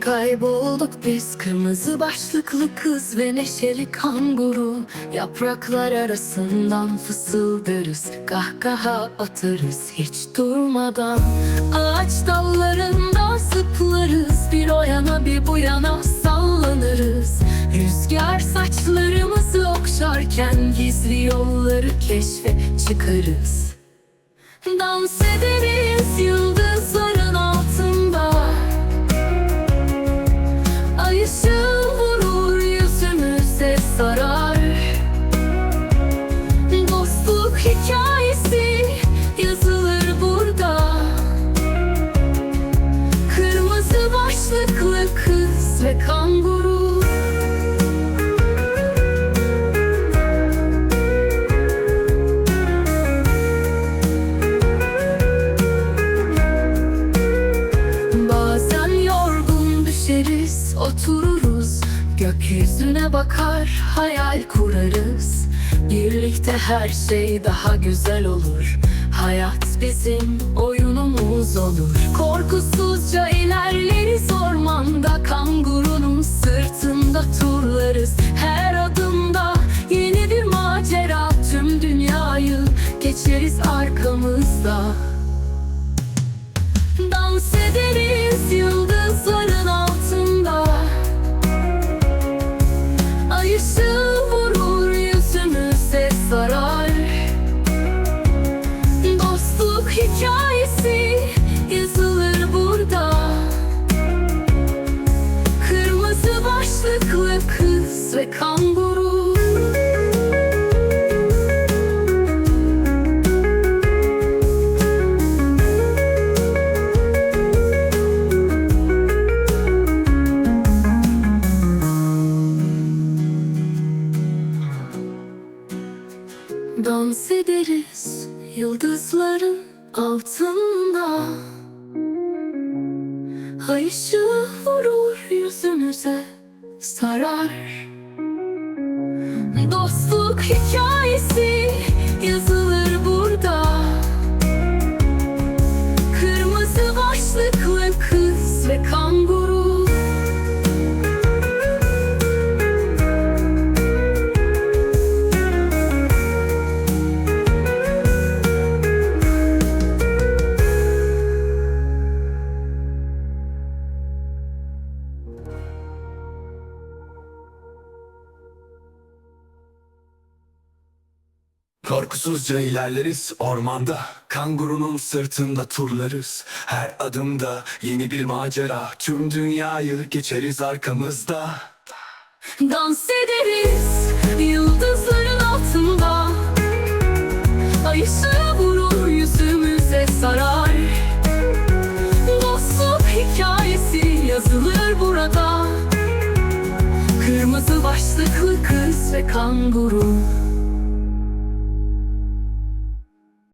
Kaybolduk biz kırmızı başlıklı kız ve neşeli kanguru. Yapraklar arasından fısıldarız Kahkaha atarız. Hiç durmadan Ağaç dallarında zıplarız. Bir o yana bir bu yana sallanırız. Rüzgar saçlarımızı okşarken Gizli yolları keşfe çıkarız. Dans ederiz Gökyüzüne bakar, hayal kurarız. Birlikte her şey daha güzel olur. Hayat bizim oyunumuz olur. Korkusuzca ilerleriz ormanda Kangurunun sırtında turlarız Dans ederiz yıldızların altında. Ay ışığı vurur yüzümüze sarar. Dostluk hikayesi Korkusuzca ilerleriz ormanda. Kangurunun sırtında turlarız. Her adımda yeni bir macera. Tüm dünyayı geçeriz arkamızda. Dans ederiz yıldızların altında. Ay ışığı vurur yüzümüze sarar. Dostluk hikayesi yazılır burada. Kırmızı başlıklı kız ve kanguru